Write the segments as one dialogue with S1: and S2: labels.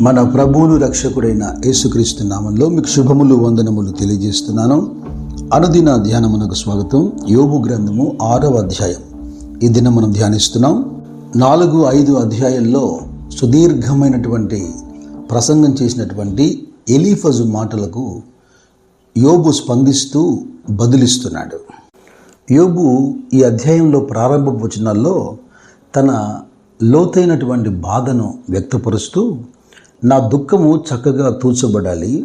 S1: మన ప్రభువును రక్షకుడైన యేసుక్రీస్తు నామంలో మీకు శుభములు వందనములు తెలియజేస్తున్నాను. అనుదిన ధ్యానమునకు స్వాగతం. యోగు గ్రంథము ఆరవ అధ్యాయం. ఈ దినం మనం ధ్యానిస్తున్నాం. నాలుగు ఐదు అధ్యాయంలో సుదీర్ఘమైనటువంటి ప్రసంగం చేసినటువంటి ఎలీఫజు మాటలకు యోబు స్పందిస్తూ బదులిస్తున్నాడు. యోబు ఈ అధ్యాయంలో ప్రారంభ వచనాల్లో తన లోతైనటువంటి బాధను వ్యక్తపరుస్తూ నా దుఃఖము చక్కగా తూచబడాలి.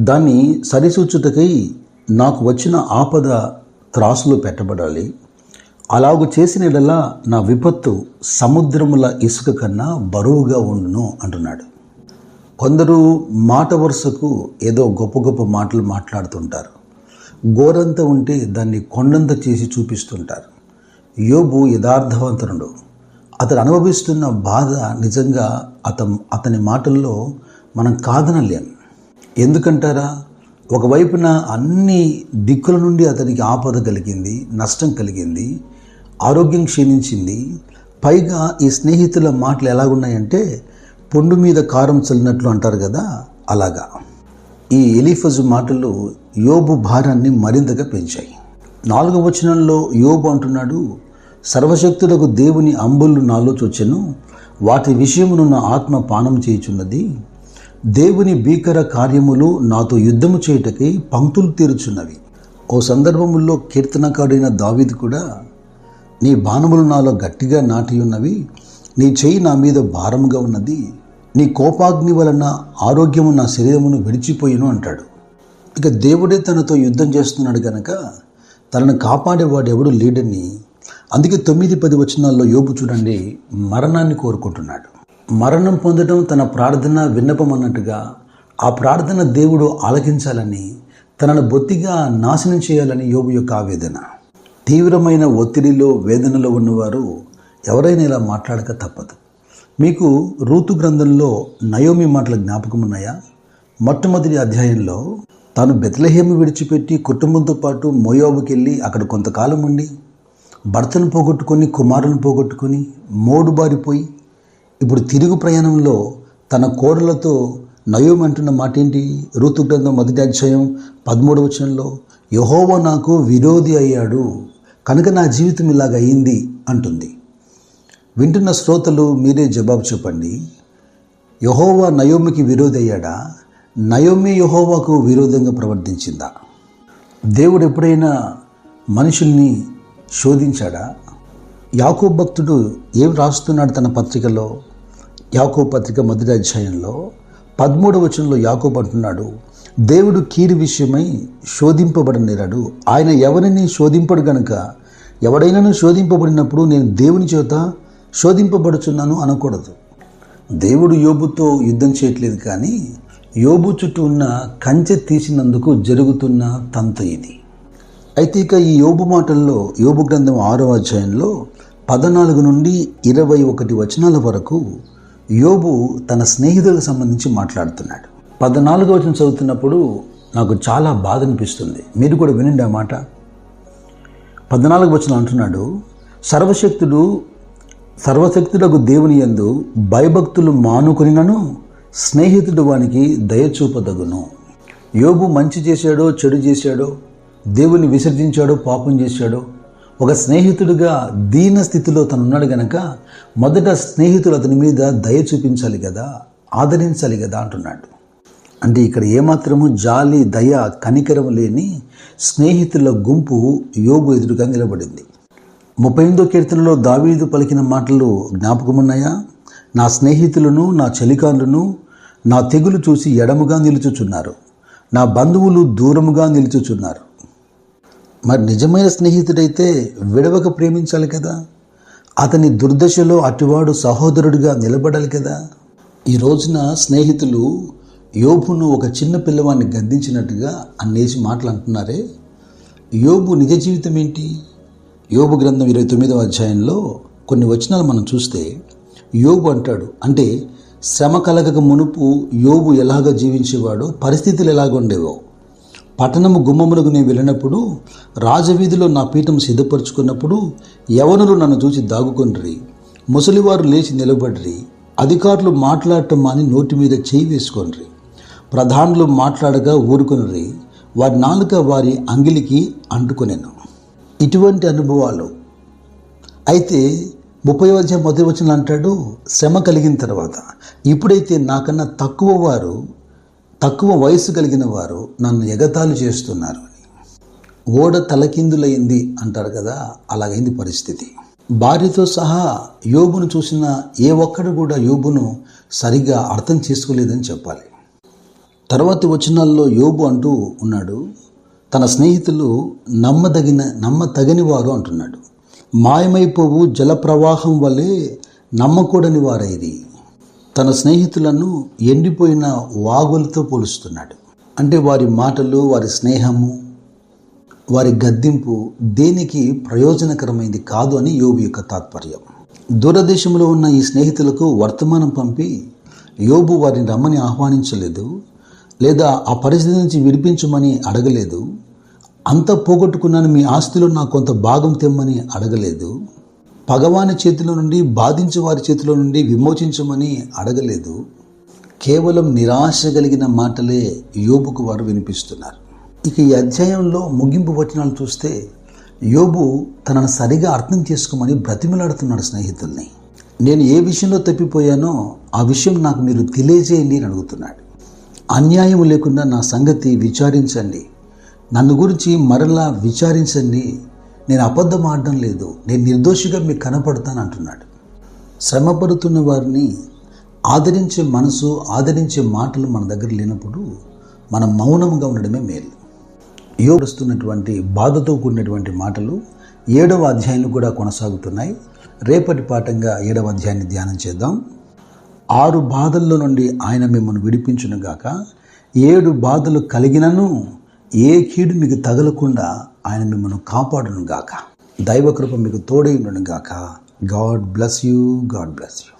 S1: దాన్ని సరిసూచుటకై నాకు వచ్చిన ఆపద త్రాసులో పెట్టబడాలి. అలాగు చేసిన నా విపత్తు సముద్రముల ఇసుక కన్నా బరువుగా ఉండును అంటున్నాడు. కొందరు మాట వరుసకు ఏదో గొప్ప గొప్ప మాటలు మాట్లాడుతుంటారు. గోరంత ఉంటే దాన్ని కొండంత చేసి చూపిస్తుంటారు. యోబు యథార్థవంతనుడు. అతను అనుభవిస్తున్న బాధ నిజంగా అతను అతని మాటల్లో మనం కాదనలేం. ఎందుకంటారా? ఒకవైపున అన్ని దిక్కుల నుండి అతనికి ఆపద కలిగింది నష్టం కలిగింది ఆరోగ్యం క్షీణించింది. పైగా ఈ స్నేహితుల మాటలు ఎలాగున్నాయంటే పొండు మీద కారం చల్లినట్లు అంటారు కదా అలాగా. ఈ ఎలిఫజు మాటలు యోబు భారాన్ని మరింతగా పెంచాయి. నాలుగవ వచనంలో యోబు అంటున్నాడు సర్వశక్తులకు దేవుని అంబులు నాలో చొచ్చెను వాటి విషయమును నా ఆత్మ పానం చేయుచున్నది. దేవుని భీకర కార్యములు నాతో యుద్ధము చేయుటకై పంక్తులు తీరుచున్నవి. ఓ సందర్భముల్లో కీర్తనకాడైన దావీదు కూడా నీ బాణములు నాలో గట్టిగా నాటి ఉన్నవి నీ చేయి నా మీద భారముగా ఉన్నది. నీ కోపాగ్ని వలన ఆరోగ్యము నా శరీరమును విడిచిపోయిను అంటాడు. ఇక దేవుడే తనతో యుద్ధం చేస్తున్నాడు గనక తనను కాపాడేవాడు ఎవడు లేడని అందుకే తొమ్మిది పది వచనాల్లో యోబు చూడండి మరణాన్ని కోరుకుంటున్నాడు. మరణం పొందడం తన ప్రార్థన విన్నపం అన్నట్టుగా ఆ ప్రార్థన దేవుడు ఆలకించాలని తనను బొత్తిగా నాశనం చేయాలని యోబు యొక్క ఆవేదన. తీవ్రమైన ఒత్తిడిలో వేదనలో ఉన్నవారు ఎవరైనా ఇలా మాట్లాడక తప్పదు. మీకు రూతు గ్రంథంలో నయోమి మాటల జ్ఞాపకం ఉన్నాయా? మొట్టమొదటి అధ్యాయంలో తాను బెత్లహేము విడిచిపెట్టి కుటుంబంతో పాటు మోయోబుకి వెళ్ళి అక్కడ కొంతకాలం ఉండి భర్తను పోగొట్టుకొని కుమారులను పోగొట్టుకొని మోడుబారిపోయి ఇప్పుడు తిరుగు ప్రయాణంలో తన కోడలతో నయోమి అంటున్న మాట ఏంటి ఋతు గ్రంథం మొదటి అధ్యాయం పదమూడవ వచనంలో యహోవా నాకు విరోధి అయ్యాడు కనుక నా జీవితం ఇలాగ అయింది అంటుంది. వింటున్న శ్రోతలు మీరే జవాబు చెప్పండి. యహోవా నయోమికి విరోధి అయ్యాడా? నయోమి యహోవాకు విరోధంగా ప్రవర్తించిందా? దేవుడు ఎప్పుడైనా మనుషుల్ని శోధించాడా? యాకో భక్తుడు ఏం రాస్తున్నాడు తన పత్రికలో? యాకో పత్రిక మొదటి అధ్యాయంలో పదమూడవ వచనంలో యాకోబ్ అంటున్నాడు దేవుడు కీరి విషయమై శోధింపబడనేరాడు. ఆయన ఎవరిని శోధింపడు గనుక ఎవడైనాను శోధింపబడినప్పుడు నేను దేవుని చేత శోధింపబడుచున్నాను అనకూడదు. దేవుడు యోబుతో యుద్ధం చేయట్లేదు కానీ యోబు చుట్టూ ఉన్న కంచె తీసినందుకు జరుగుతున్న తంత ఇది. అయితే ఇక ఈ యోబు మాటల్లో యోబు గ్రంథం ఆరో అధ్యాయంలో పద్నాలుగు నుండి ఇరవై ఒకటి వచనాల వరకు యోబు తన స్నేహితులకు సంబంధించి మాట్లాడుతున్నాడు. పద్నాలుగు వచనం చదువుతున్నప్పుడు నాకు చాలా బాధ అనిపిస్తుంది. మీరు కూడా వినండి ఆ మాట. పద్నాలుగు వచనం అంటున్నాడు సర్వశక్తుడు సర్వశక్తులకు దేవుని యందు భయభక్తులు మానుకునినను స్నేహితుడు వానికి దయచూపదగును యోబు మంచి చేశాడో చెడు చేశాడో దేవుని విసర్జించాడో పాపం చేశాడో. ఒక స్నేహితుడిగా దీన స్థితిలో తను ఉన్నాడు గనక మొదట స్నేహితులు అతని మీద దయ చూపించాలి కదా ఆదరించాలి కదా అంటున్నాడు. అంటే ఇక్కడ ఏమాత్రము జాలి దయ కనికరం లేని స్నేహితుల గుంపు యోగు ఎదురుగా నిలబడింది. ముప్పై ఎనిమిదో కీర్తనలో దావీదు పలికిన మాటలు జ్ఞాపకమున్నాయా? నా స్నేహితులను నా చలికాండ్రును నా తెగులు చూసి ఎడముగా నిలుచుచున్నారు. నా బంధువులు దూరముగా నిలుచుచున్నారు. మరి నిజమైన స్నేహితుడైతే విడవక ప్రేమించాలి కదా? అతని దుర్దశలో అటువాడు సహోదరుడిగా నిలబడాలి కదా? ఈ రోజున స్నేహితులు యోబును ఒక చిన్న పిల్లవాడిని గద్దించినట్టుగా అన్నేసి మాటలు అంటున్నారే. యోబు నిజ జీవితం ఏంటి? యోబు గ్రంథం ఇరవై తొమ్మిదవ అధ్యాయంలో కొన్ని వచనాలు మనం చూస్తే యోబు అంటాడు అంటే శ్రమ కలగక మునుపు యోబు ఎలాగ జీవించేవాడో పరిస్థితులు ఎలాగ ఉండేవో పట్టణము గుమ్మములకు నేను వెళ్ళినప్పుడు రాజవీధిలో నా పీఠం సిద్ధపరుచుకున్నప్పుడు యవనులు నన్ను చూసి దాగుకొండ్రి ముసలివారు లేచి నిలబడ్రి. అధికారులు మాట్లాడటం మాని నోటి మీద చేయి వేసుకోండి ప్రధానులు మాట్లాడగా ఊరుకొనిరి. వారి నాలుక వారి అంగిలికి అంటుకొనెను. ఇటువంటి అనుభవాలు. అయితే ముప్పై వచ్చే మొదటి వచ్చిన అంటాడు శ్రమ కలిగిన తర్వాత. ఇప్పుడైతే నాకన్నా తక్కువ వారు తక్కువ వయసు కలిగిన వారు నన్ను ఎగతాళి చేస్తున్నారు అని. ఓడ తలకిందులైంది అంటారు కదా అలాగైంది పరిస్థితి. భార్యతో సహా యోబును చూసిన ఏ ఒక్కడు కూడా యోబును సరిగ్గా అర్థం చేసుకోలేదని చెప్పాలి. తర్వాతి వచనాల్లో యోబు అంటూ ఉన్నాడు తన స్నేహితులు నమ్మదగిన నమ్మతగని వారు అంటున్నాడు. మాయమైపోవు జలప్రవాహం వల్లే నమ్మకూడని వారైది తన స్నేహితులను ఎండిపోయిన వాగులతో పోలుస్తున్నాడు. అంటే వారి మాటలు వారి స్నేహము వారి గద్దింపు దేనికి ప్రయోజనకరమైంది కాదు అని యోబు యొక్క తాత్పర్యం. దూరదేశంలో ఉన్న ఈ స్నేహితులకు వర్తమానం పంపి యోబు వారిని రమ్మని ఆహ్వానించలేదు లేదా ఆ పరిస్థితి నుంచి విడిపించమని అడగలేదు. అంత పోగొట్టుకున్నాను మీ ఆస్తిలో నాకు కొంత భాగం తెమ్మని అడగలేదు. పగవాని చేతిలో నుండి బాధించే వారి చేతిలో నుండి విమోచించమని అడగలేదు. కేవలం నిరాశ కలిగిన మాటలే యోబుకు వారు వినిపిస్తున్నారు. ఇక ఈ అధ్యాయంలో ముగింపు వచనాలు చూస్తే యోబు తనను సరిగా అర్థం చేసుకోమని బ్రతిమలాడుతున్నాడు స్నేహితుల్ని. నేను ఏ విషయంలో తప్పిపోయానో ఆ విషయం నాకు మీరు తెలియజేయండి అని అడుగుతున్నాడు. అన్యాయం లేకుండా నా సంగతి విచారించండి. నన్ను గురించి మరలా విచారించండి. నేను అబద్ధం ఆడడం లేదు. నేను నిర్దోషిగా మీకు కనపడతాను అంటున్నాడు. శ్రమపడుతున్న వారిని ఆదరించే మనసు ఆదరించే మాటలు మన దగ్గర లేనప్పుడు మనం మౌనంగా ఉండడమే మేలు. యోగిస్తున్నటువంటి బాధతో కూడినటువంటి మాటలు ఏడవ అధ్యాయంలో కూడా కొనసాగుతున్నాయి. రేపటి పాఠంగా ఏడవ అధ్యాయాన్ని ధ్యానం చేద్దాం. ఆరు బాధల్లో నుండి ఆయన మిమ్మల్ని విడిపించునుగాక ఏడు బాధలు కలిగినను ఏ కీడు మీకు తగలకుండా ఆయన మిమ్మల్ని కాపాడును గాక దైవకృప మీకు తోడై ఉండను గాక God bless you God bless you